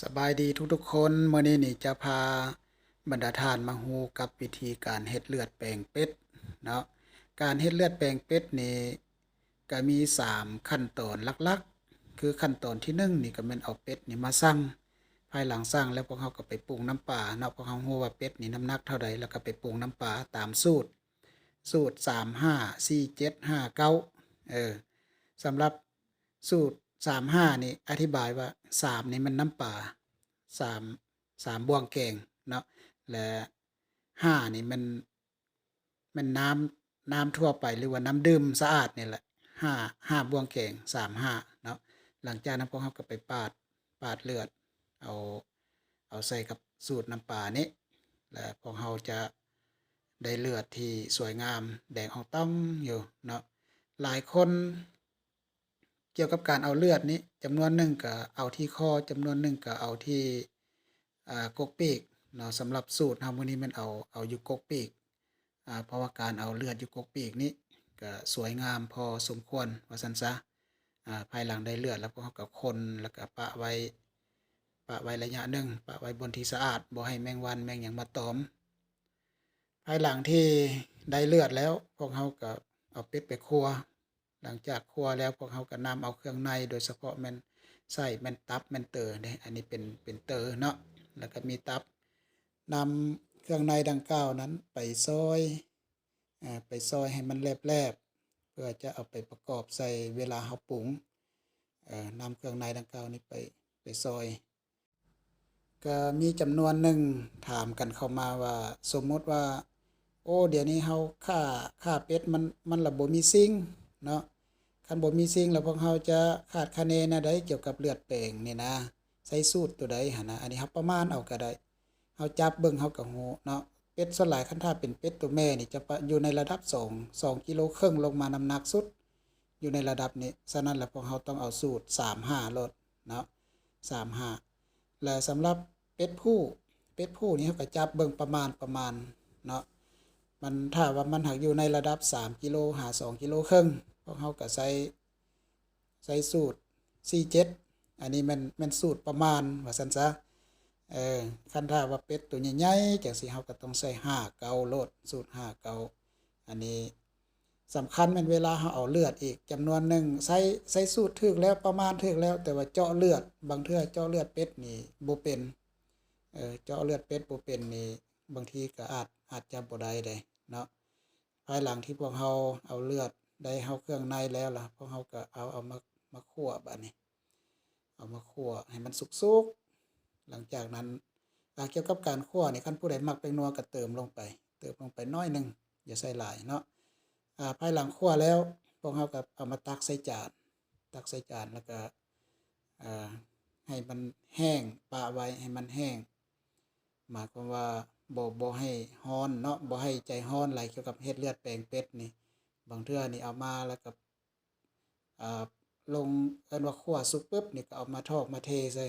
สบายดีทุกๆคนเมื้อนี้นี่จะพาบรรดาทานมาฮูกับวิธีการเฮ็ดเลือดแปลงเป็ดเนาะการเฮ็ดเลือดแปลงเป็ดนี่ก็มี 3 ขั้นตอนหลักๆ คือขั้นตอนที่1นี่ก็แม่นเอาเป็ดนี่มาสั่งภายหลังสั่งแล้วพวกเขาก็ไปปรุงน้ำปลาเนาะพวกเขาฮู้ว่าเป็ดนี่น้ำหนักเท่าใดแล้วก็ไปปรุงน้ำปลาตามสูตร สูตร 35 47 59เออสำหรับสูตร 35นี่อธิบายว่า3นี่มันน้ำปลาสามสามบ่วงแกงเนาะและห้านี่มันมันน้ำน้ำทั่วไปหรือว่าน้ำดื่มสะอาดนี่แหละห้าห้าบ่วงแกงสามห้าเนาะหลังจากนั้นพวกเขาก็ไปปาดปาดเลือด เอาเอาใส่กับสูตรน้ำปลานี้และพวกเขาจะได้เลือดที่สวยงาม แดงออกต้องอยู่เนาะหลายคน เกี่ยวกับการเอาเลือดนี้จำนวนหนึ่งก็เอาที่คอจำนวนหนึ่งก็เอาที่อ่ากกปีกเนาะสำหรับสูตรฮามื้อนี้มันเอาเอาอยู่กกปีกเพราะว่าการเอาเลือดอยู่กกปีกนี้ก็สวยงามพอสมควรว่าซั่นซะอ่าภายหลังได้เลือดแล้วพวกเขาก็คนแล้วก็ปะไว้ปะไว้ระยะหนึ่งปะไว้บนที่สะอาดบ่ให้แมงวันแมงหยังมาตอม ภายหลังที่ได้เลือดแล้วพวกเขาก็เอาเป็ดไปครัว หลังจากคั่วแล้วพวกเขาก็นำเอาเครื่องในโดยเฉพาะแมนไส้แมนตับแมนเตอร์เนี่ยอันนี้เป็นเป็นเตอร์เนาะแล้วก็มีตับนำเครื่องในดังกล่าวนั้นไปซอยอ่าไปซอยให้มันแลบๆเพื่อจะเอาไปประกอบใส่เวลาเฮาปรุงเอ่อนำเครื่องในดังกล่าวนี้ไปไปซอย ก็มีจำนวนหนึ่งถามกันเข้ามาว่าสมมุติว่า โอ้ เดี๋ยวนี้เฮาค่าค่าเป็ดมันมันระบบมีซิงเนาะ คันบ่มีซิงแล้วพวกเฮาจะคาดคะเนนวใดเกี่ยวกับเลือดแปลงนี่นะ ใส่สูตรตัวใดหั่นนะอันนี้เฮาประมาณเอาก็ได้เฮาจับเบิ่งเฮาก็ฮู้เนาะเป็ดส่วนหลายคันถ้าเป็นเป็ดตัวแม่นี่จะอยู่ในระดับ2 2กิโลครึ่งลงมาน้ำหนักสุด อยู่ในระดับนี้ฉะนั้นแล้วพวกเฮาต้องเอาสูตร35ลดเนาะ35และสำหรับเป็ดผู้เป็ดผู้นี่เฮาก็จับเบิ่งประมาณประมาณเนาะมันถ้าว่ามันหักอยู่ในระดับ 3 กิโลหา 2 กิโลครึ่ง พวกเขาก็ใส่ใส่สูตร47อันนี้มันมันสูตรประมาณว่าซั่นซะเออคันถ้าว่าเป็ดตัวใหญ่ๆจังซี่เฮาก็ต้องใส่5เกาโลดสูตร5เกาอันนี้สำคัญแม่นเวลาเฮาเอาเลือดอีกจำนวนหนึ่งใส่ใส่สูตรถึกแล้วประมาณถึกแล้ว แต่ว่าเจาะเลือดบางเทื่อเจาะเลือดเป็ดนี่บ่เป็นเออเจาะเลือดเป็ดบ่เป็นนี่บางทีก็อาจอาจจะบ่ได้เด้เนาะภายหลังที่พวกเราเอาเลือด ได้เฮาเครื่องในแล้วล่ะพวกเราก็เอาเอามามาคั่วบัดนี้เอามาคั่วให้มันสุกๆหลังจากนั้นอ่าเกี่ยวกับการคั่วนี่คันผู้ใดมักแป้งนัวก็เติมลงไป เติมลงไปน้อยหนึงอย่าใส่หลายเนาะอ่าภายหลังคั่วแล้วพวกเราก็เอามาตักใส่จานตักใส่จานแล้วก็อ่าให้มันแห้งปะไว้ให้มันแห้งหมายความว่าบ่บ่ให้ร้อนเนาะบ่ให้ใจร้อนหลเกี่ยวกับเฮ็ดเลือดแปลงเป็ดนี่ บางเทื่อนี่เอามาแล้วก็ลงเอินว่าคั่วสุกปึ๊บนี่ก็เอามาทอกมาเทใส่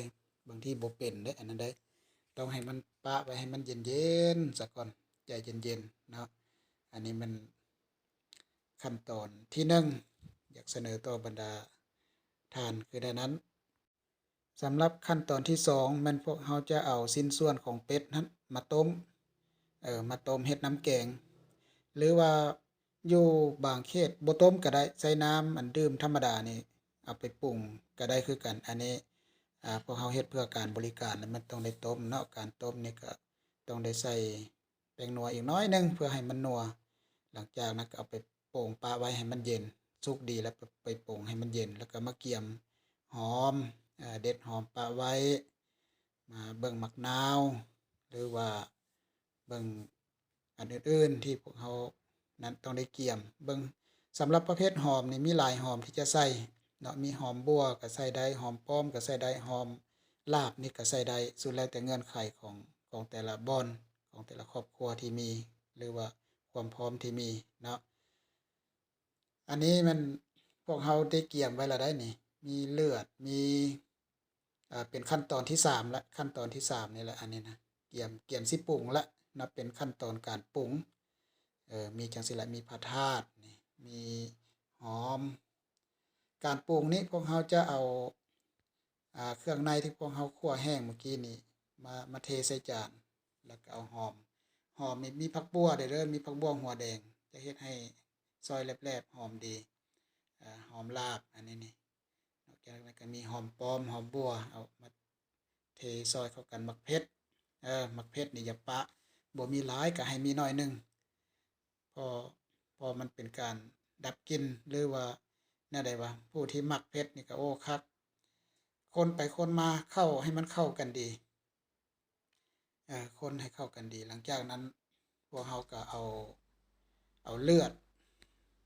บางที่บ่เป็นเด้อันนั้นเด้ต้องให้มันปะไว้ให้มันเย็นๆซะก่อนใจเย็นๆเนาะอันนี้มันขั้นตอนที่หนึ่งอยากเสนอต่อบรรดาทานคือดังนั้นสำหรับขั้นตอนที่สองมันพวกเราจะเอาสิ้นส่วนของเป็ดนั้นมาต้มเออมาต้มเฮ็ดน้ำแกง หรือว่า อยู่บางเขตบ่ต้มก็ได้ใส่น้ำอันดื่มธรรมดานี่เอาไปปรุงก็ได้คือกันอันนี้อ่าพวกเราเฮ็ดเพื่อการบริการมันต้องได้ต้มเนาะการต้มนี่ก็ต้องได้ใส่แป้งนัวอีกน้อยหนึงเพื่อให้มันนัวหลังจากนั้นก็เอาไปโป่งปะไว้ให้มันเย็นสุกดีแล้วไปโป่งให้มันเย็นแล้วก็มาเกี่ยมหอมอเด็ดหอมปะไว้ มาเบิ่งมักนาว หรือว่าเบิ่งอันอื่นๆที่พวกเขา นั้นต้องได้เกี่ยมเบิ่งสำหรับประเภทหอมนี่มีหลายหอมที่จะใส่เนาะมีหอมบัวก็ใส่ได้หอมป้อมก็ใส่ได้หอมลาบนี่ก็ใส่ได้สุดแล้วแต่เงื่อนไขของของแต่ละบอนของแต่ละครอบครัวที่มี หรือว่าความพร้อมที่มีเนาะอันนี้มันพวกเราได้เกี่ยมไว้แล้วได้นี่ มีเลือดมีอ่าเป็นขั้นตอนที่สามละขั้นตอนที่สามนี่แหละอันนี้นะเกี่ยมเกี่ยมสิปรุงละนับเป็นขั้นตอนการปรุง ออมีจังสิละมีผักทาดนี่มีหอม การปรุงนี้พวกเราจะเอาอ่าเครื่องในที่พวกเฮาคั่วแห้งเมื่อกี้นี่มามาเทใส่จานแล้วก็เอาหอมหอมนี่มีผักบัวเด้อเด้อมีผักบัวหัวแดง จะเฮ็ดให้ซอยแลบๆหอมดีอ่าหอมลาบอันนี้นี่นอกจากนั้นก็มีหอมปลอมหอมบัวเอามาเทซอยเข้ากันมักเผ็ดเออมักเผ็ดนี่อย่าปะบ่มีหลายก็ให้มีน้อยหนึง พอพอมันเป็นการดับกลิ่นหรือว่าแนวใดวะผู้ที่มักเผ็ดนี่ก็โอ้คักคนไปคนมาเข้าให้มันเข้ากันดีเอ่อคนให้เข้ากันดี หลังจากนั้นพวกเราก็เอาเอาเลือด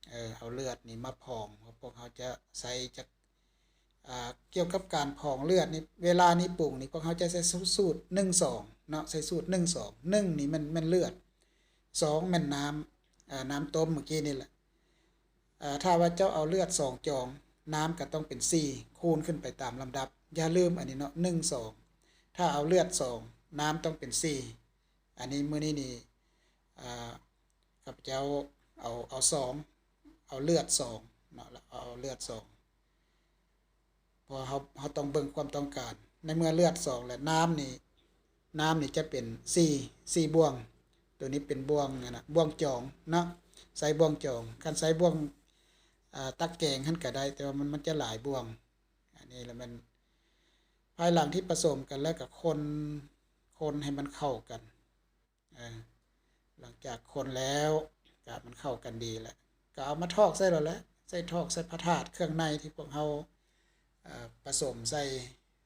เออเอาเลือดนี่มาพองพวกเขาจะใส่จักอ่าเกี่ยวกับการพองเลือดนี่เวลานี้ปรุงนี่พวกเขาจะใส่สูตร1 2เนาะใส่สูตร1 2 1นี่มันมันเลือด2มันน้ำอ่า น้ำต้มเมื่อกี้นี่แหละถ้าว่าเจ้าเอาเลือดสองจอง น้ำก็ต้องเป็น 4 คูณขึ้นไปตามลำดับ อย่าลืมอันนี้เนาะ1 2ถ้าเอาเลือดสองน้ำต้องเป็นสี่อันนี้มื้อนี้นี่ข้าพเจ้าเอาเอาสองเอาเลือดสองเนาะแล้วเอาเลือดสองพอเขาเขาต้องเบิ่งความต้องการ ในเมื่อเลือดสองแล้วน้ำนี่น้ำนี่จะเป็นสี่สี่บ่วง ตัวนี้เป็นบ่วงนะนะบ่วงจองเนาะใส่บ่วงจองคันใส่บ่วงตักแกงหั่นก็ได้ แต่ว่ามันมันจะหลายบ่วง อันนี้แล้วมันภายหลังที่ผสมกันแล้วกับคนคนให้มันเข้ากันหลังจากคนแล้วกามันเข้ากันดีแล้วก็เอามาทอกใส่เราแล้วใส่ทอกใส่พระธาตุเครื่องในที่พวกเราผสมใส่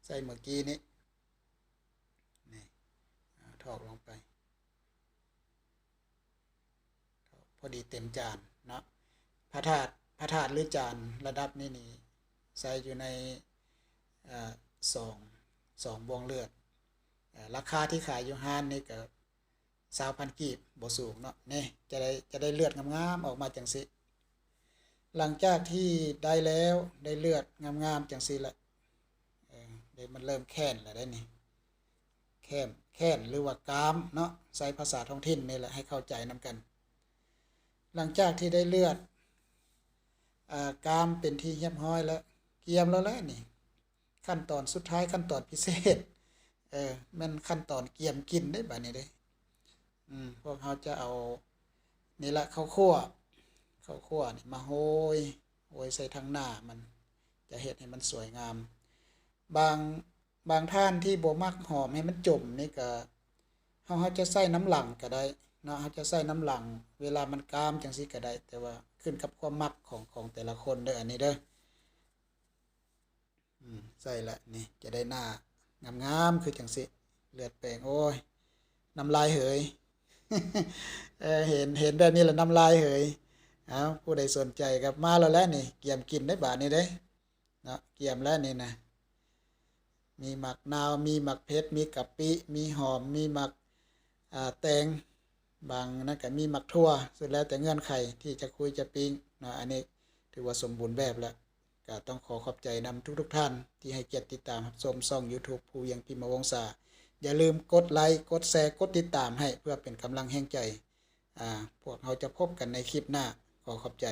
ใส่เมื่อกี้นี้เอาทอกลงไปทอก พอดีเต็มจานเนาะพระธาตุพระธาตุหรือจานระดับนี้นี่ใส่อยู่ในอสองสองวงเลือดราคาที่ขายอยู่ห้านนี่ก็สาวพันกีบบ่สูงเนาะนี่จะได้จะได้เลือดงามๆออกมาจังสิหลังจากที่ได้แล้วได้เลือดงามๆจังสิละเดี๋ยวมันเริ่มแค้นแล้วได้นี่แค้นแค้นหรือว่ากามเนาะใส่ภาษาท้องถิ่นนี่แหละให้เข้าใจนํกัน หลังจากที่ได้เลือดอกามเป็นที่เรียบร้อยแล้วเกียมแล้วแหละนี่ ขั้นตอนสุดท้ายขั้นตอนพิเศษเออมันขั้นตอนเกียมกินได้บัดนี้เด้อืมพวกเขาจะเอานี่ละข้าวคั่วข้าวคั่วนี่มาโหยโหยใส่ทางหน้ามัน จะเฮ็ดให้มันสวยงาม บางบางท่านที่บ่มักหอมให้มันจมนี่ก็เฮาเฮาจะใส่น้ำหลังก็ได้ นะเฮาจะใส่น้ำหลัง เวลามันกามจังซี่ก็ได้ แต่ว่าขึ้นกับความมักของของแต่ละคนเด้ออันนี้เด้ออืมใส่ละนี่จะได้หน้างามๆคือจังสิเลือดแปลงโอ้ยน้ำลายเหยเออเห็นเห็นแบบนี้แหล้วน้ำลายเหยเอาผู้ใดสนใจครับมาแล้วแล้วนี่เกี่ยมกินได้บาทนี้เด้เนาะเกี่ยมแล้วนี่นะมีหมักนาวมีหมักเพชรมีกะปิมีหอมมีหมักแตง บางนั่นก็มีหมักทั่วสุดแล้วแต่เงื่อนไขที่จะคุยจะปิ้งเนาะอันนี้ถือว่าสมบูรณ์แบบแล้วก็ต้องขอขอบใจนำทุกๆทท่าน ที่ให้เกียรติติดตามชมซ่อง YouTube ภูยังพิมพ์วงศาอย่าลืมกดไลค์กดแชร์กดติดตามให้เพื่อเป็นกำลังแห่งใจอ่าพวกเราจะพบกันในคลิปหน้าขอขอบใจ